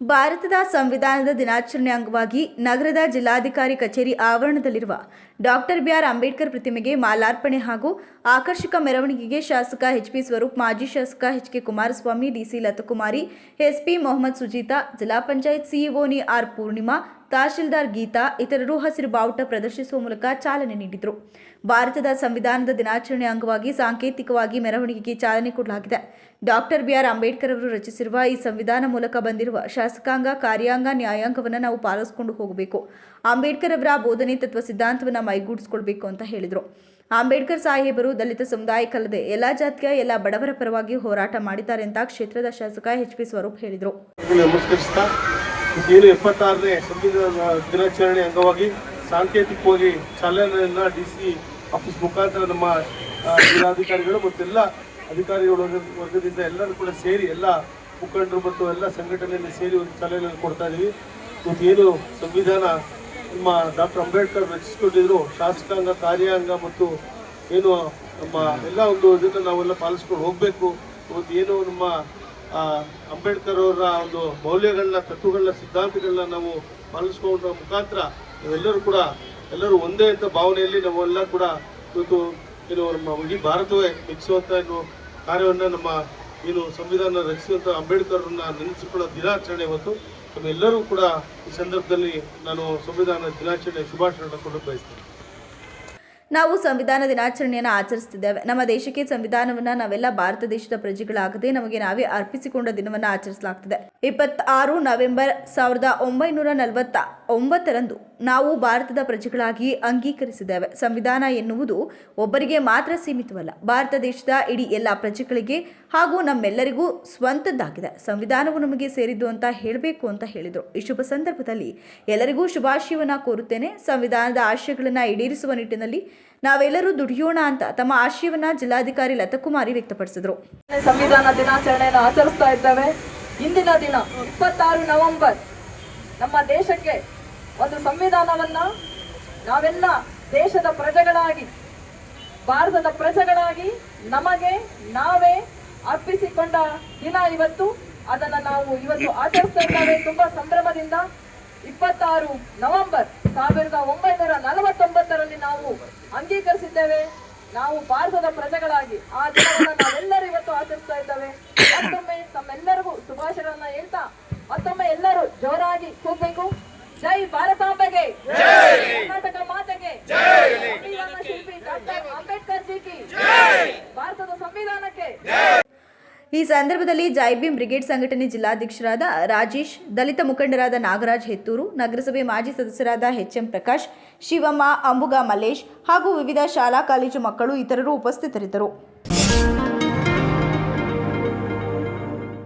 ಭಾರತದ ಸಂವಿಧಾನದ ದಿನಾಚರಣೆ ಅಂಗವಾಗಿ ನಗರದ ಜಿಲ್ಲಾಧಿಕಾರಿ ಕಚೇರಿ ಆವರಣದಲ್ಲಿರುವ ಡಾಕ್ಟರ್ ಬಿಆರ್ ಅಂಬೇಡ್ಕರ್ ಪ್ರತಿಮೆಗೆ ಮಾಲಾರ್ಪಣೆ ಹಾಗೂ ಆಕರ್ಷಕ ಮೆರವಣಿಗೆಗೆ ಶಾಸಕ ಎಚ್ಪಿ ಸ್ವರೂಪ್, ಮಾಜಿ ಶಾಸಕ H K Kumaraswamy DC Lathakumari SP Mohammed Sujeetha, ಜಿಲ್ಲಾ ಪಂಚಾಯತ್ ಸಿಇಒನಿ ಆರ್ ಪೂರ್ಣಿಮಾ ತಹಶೀಲ್ದಾರ್ ಗೀತಾ, ಇತರರು ಹಸಿರು ಬಾವುಟ ಪ್ರದರ್ಶಿಸುವ ಮೂಲಕ ಚಾಲನೆ ನೀಡಿದರು. ಭಾರತದ ಸಂವಿಧಾನದ ದಿನಾಚರಣೆ ಅಂಗವಾಗಿ ಸಾಂಕೇತಿಕವಾಗಿ ಮೆರವಣಿಗೆಗೆ ಚಾಲನೆ ಕೊಡಲಾಗಿದೆ. Doctor B R. ಅಂಬೇಡ್ಕರ್ ಅವರು ರಚಿಸಿರುವ ಈ ಸಂವಿಧಾನ ಮೂಲಕ ಬಂದಿರುವ ಶಾಸಕಾಂಗ, ಕಾರ್ಯಾಂಗ ನ್ಯಾಯಾಂಗವನ್ನು ನಾವು ಪಾಲಿಸಿಕೊಂಡು ಹೋಗಬೇಕು. ಅಂಬೇಡ್ಕರ್ ಅವರ ಬೋಧನೆ ತತ್ವ ಸಿದ್ಧಾಂತವನ್ನು ಮೈಗೂಡಿಸಿಕೊಳ್ಬೇಕು ಅಂತ ಹೇಳಿದರು. ಅಂಬೇಡ್ಕರ್ ಸಾಹೇಬರು ದಲಿತ ಸಮುದಾಯಕ್ಕಲ್ಲದೆ ಎಲ್ಲ ಜಾತಿಯ, ಎಲ್ಲ ಬಡವರ ಪರವಾಗಿ ಹೋರಾಟ ಮಾಡಿದ್ದಾರೆ ಅಂತ ಕ್ಷೇತ್ರದ ಶಾಸಕ ಎಚ್ ಪಿ ಸ್ವರೂಪ್ ಹೇಳಿದರು. ಏನು ಎಪ್ಪತ್ತಾರನೇ ಸಂವಿಧಾನ ದಿನಾಚರಣೆ ಅಂಗವಾಗಿ ಸಾಂಕೇತಿಕವಾಗಿ ಚಾಲನೆಯನ್ನ ಡಿ ಸಿ ಆಫೀಸ್ ಮುಖಾಂತರ ನಮ್ಮ ಜಿಲ್ಲಾಧಿಕಾರಿಗಳು ಮತ್ತೆಲ್ಲ ಅಧಿಕಾರಿಗಳ ವರ್ಗದಿಂದ ಎಲ್ಲರೂ ಕೂಡ ಸೇರಿ ಎಲ್ಲ ಮುಖಂಡರು ಮತ್ತು ಎಲ್ಲ ಸಂಘಟನೆಯಲ್ಲಿ ಸೇರಿ ಒಂದು ಚಾಲನೆಯನ್ನು ಕೊಡ್ತಾ ಇದ್ದೀವಿ ಮತ್ತು ಏನು ಸಂವಿಧಾನ ನಮ್ಮ ಡಾಕ್ಟರ್ ಅಂಬೇಡ್ಕರ್ ರಚಿಸಿಕೊಂಡಿದ್ರು, ಶಾಸಕಾಂಗ, ಕಾರ್ಯಾಂಗ ಮತ್ತು ಏನು ನಮ್ಮ ಎಲ್ಲ ಒಂದು ಇದನ್ನು ನಾವೆಲ್ಲ ಪಾಲಿಸ್ಕೊಂಡು ಹೋಗಬೇಕು. ಇವತ್ತು ಏನು ನಮ್ಮ ಅಂಬೇಡ್ಕರ್ ಅವರ ಒಂದು ಮೌಲ್ಯಗಳನ್ನ ತತ್ವಗಳನ್ನ ಸಿದ್ಧಾಂತಗಳನ್ನ ನಾವು ಪಾಲಿಸ್ಕೊಂಡ ಮುಖಾಂತರ ನಾವೆಲ್ಲರೂ ಕೂಡ ಎಲ್ಲರೂ ಒಂದೇ ಅಂತ ಭಾವನೆಯಲ್ಲಿ ನಾವೆಲ್ಲ ಕೂಡ ಇವತ್ತು ಏನು ನಮ್ಮ ಇಡೀ ಭಾರತವೇ ಮೆಚ್ಚುವಂಥ ಏನು ಕಾರ್ಯವನ್ನು ನಮ್ಮ ಏನು ಸಂವಿಧಾನ ರಚಿಸುವಂಥ ಅಂಬೇಡ್ಕರ್ನ ನೆನೆಸಿಕೊಳ್ಳೋ ದಿನಾಚರಣೆ ಇವತ್ತು. ನಮ್ಮೆಲ್ಲರೂ ಕೂಡ ಈ ಸಂದರ್ಭದಲ್ಲಿ ನಾನು ಸಂವಿಧಾನ ದಿನಾಚರಣೆ ಶುಭಾಶಯಗಳನ್ನು ಕೊಡಲು ಬಯಸ್ತೇನೆ. ನಾವು ಸಂವಿಧಾನ ದಿನಾಚರಣೆಯನ್ನು ಆಚರಿಸ್ತಿದ್ದೇವೆ. ನಮ್ಮ ದೇಶಕ್ಕೆ ಸಂವಿಧಾನವನ್ನು ನಾವೆಲ್ಲ ಭಾರತ ದೇಶದ ಪ್ರಜೆಗಳಾಗದೆ ನಮಗೆ ನಾವೇ ಅರ್ಪಿಸಿಕೊಂಡ ದಿನವನ್ನು ಆಚರಿಸಲಾಗುತ್ತದೆ ಇಪ್ಪತ್ತಾರು ನವೆಂಬರ್ ಸಾವಿರದ ಒಂಬೈನೂರ ನಲವತ್ತ ಒಂಬತ್ತರಂದು ನಾವು ಭಾರತದ ಪ್ರಜೆಗಳಾಗಿ ಅಂಗೀಕರಿಸಿದ್ದೇವೆ. ಸಂವಿಧಾನ ಎನ್ನುವುದು ಒಬ್ಬರಿಗೆ ಮಾತ್ರ ಸೀಮಿತವಲ್ಲ, ಭಾರತ ದೇಶದ ಇಡೀ ಎಲ್ಲ ಪ್ರಜೆಗಳಿಗೆ ಹಾಗೂ ನಮ್ಮೆಲ್ಲರಿಗೂ ಸ್ವಂತದ್ದಾಗಿದೆ. ಸಂವಿಧಾನವು ನಮಗೆ ಸೇರಿದ್ದು ಅಂತ ಹೇಳಬೇಕು ಅಂತ ಹೇಳಿದರು. ಈ ಶುಭ ಸಂದರ್ಭದಲ್ಲಿ ಎಲ್ಲರಿಗೂ ಶುಭಾಶಯವನ್ನು ಕೋರುತ್ತೇನೆ. ಸಂವಿಧಾನದ ಆಶಯಗಳನ್ನು ಈಡೇರಿಸುವ ನಿಟ್ಟಿನಲ್ಲಿ ನಾವೆಲ್ಲರೂ ದುಡಿಯೋಣ ಅಂತ ತಮ್ಮ ಆಶಯವನ್ನ ಜಿಲ್ಲಾಧಿಕಾರಿ ಲತಕುಮಾರಿ ವ್ಯಕ್ತಪಡಿಸಿದರು. ಸಂವಿಧಾನ ದಿನಾಚರಣೆಯನ್ನು ಆಚರಿಸ್ತಾ ಇದ್ದೇವೆ. ಇಂದಿನ ದಿನ ಇಪ್ಪತ್ತಾರು ನವೆಂಬರ್ ನಮ್ಮ ದೇಶಕ್ಕೆ ಒಂದು ಸಂವಿಧಾನವನ್ನ ನಾವೆಲ್ಲ ದೇಶದ ಪ್ರಜೆಗಳಾಗಿ, ಭಾರತದ ಪ್ರಜೆಗಳಾಗಿ ನಮಗೆ ನಾವೇ ಅರ್ಪಿಸಿಕೊಂಡ ದಿನ ಇವತ್ತು. ಅದನ್ನ ನಾವು ಇವತ್ತು ಆಚರಿಸ್ತಾ ಇದ್ದೇವೆ. ತುಂಬಾ ಸಂಭ್ರಮದಿಂದ ಇಪ್ಪತ್ತಾರು ನವೆಂಬರ್ ಸಾವಿರದ ಒಂಬೈನೂರ ನಲವತ್ತೊಂಬತ್ತರಲ್ಲಿ ನಾವು ಅಂಗೀಕರಿಸಿದ್ದೇವೆ. ನಾವು ಭಾರತದ ಪ್ರಜೆಗಳಾಗಿ ಆ ದಿನವನ್ನು ನಾವೆಲ್ಲರೂ ಇವತ್ತು ಆಚರಿಸ್ತಾ ಇದ್ದೇವೆ. ಮತ್ತೊಮ್ಮೆ ತಮ್ಮೆಲ್ಲರಿಗೂ ಶುಭಾಶಯಗಳನ್ನ ಹೇಳ್ತಾ ಮತ್ತೊಮ್ಮೆ ಎಲ್ಲರೂ ಜೋರಾಗಿ ಕೂಗಬೇಕು. ಜೈ ಭಾರತಾಂಬೆಗೆ ಕರ್ನಾಟಕ ಮಾತೆಗೆ ಸಂವಿಧಾನ ಶಿಲ್ಪಿ ಡಾಕ್ಟರ್ ಅಂಬೇಡ್ಕರ್ ಜಿಗೆ ಭಾರತದ ಸಂವಿಧಾನಕ್ಕೆ ಈ ಸಂದರ್ಭದಲ್ಲಿ ಜೈಭೀಮ್ ಬ್ರಿಗೇಡ್ ಸಂಘಟನೆ ಜಿಲ್ಲಾಧ್ಯಕ್ಷರಾದ ರಾಜೇಶ್, ದಲಿತ ಮುಖಂಡರಾದ ನಾಗರಾಜ್ ಹೆತ್ತೂರು, ನಗರಸಭೆ ಮಾಜಿ ಸದಸ್ಯರಾದ ಎಚ್ಎಂ ಪ್ರಕಾಶ್, ಶಿವಮ್ಮ, ಅಂಬುಗ ಮಲ್ಲೇಶ್ ಹಾಗೂ ವಿವಿಧ ಶಾಲಾ, ಕಾಲೇಜು ಮಕ್ಕಳು ಇತರರು ಉಪಸ್ಥಿತರಿದ್ದರು.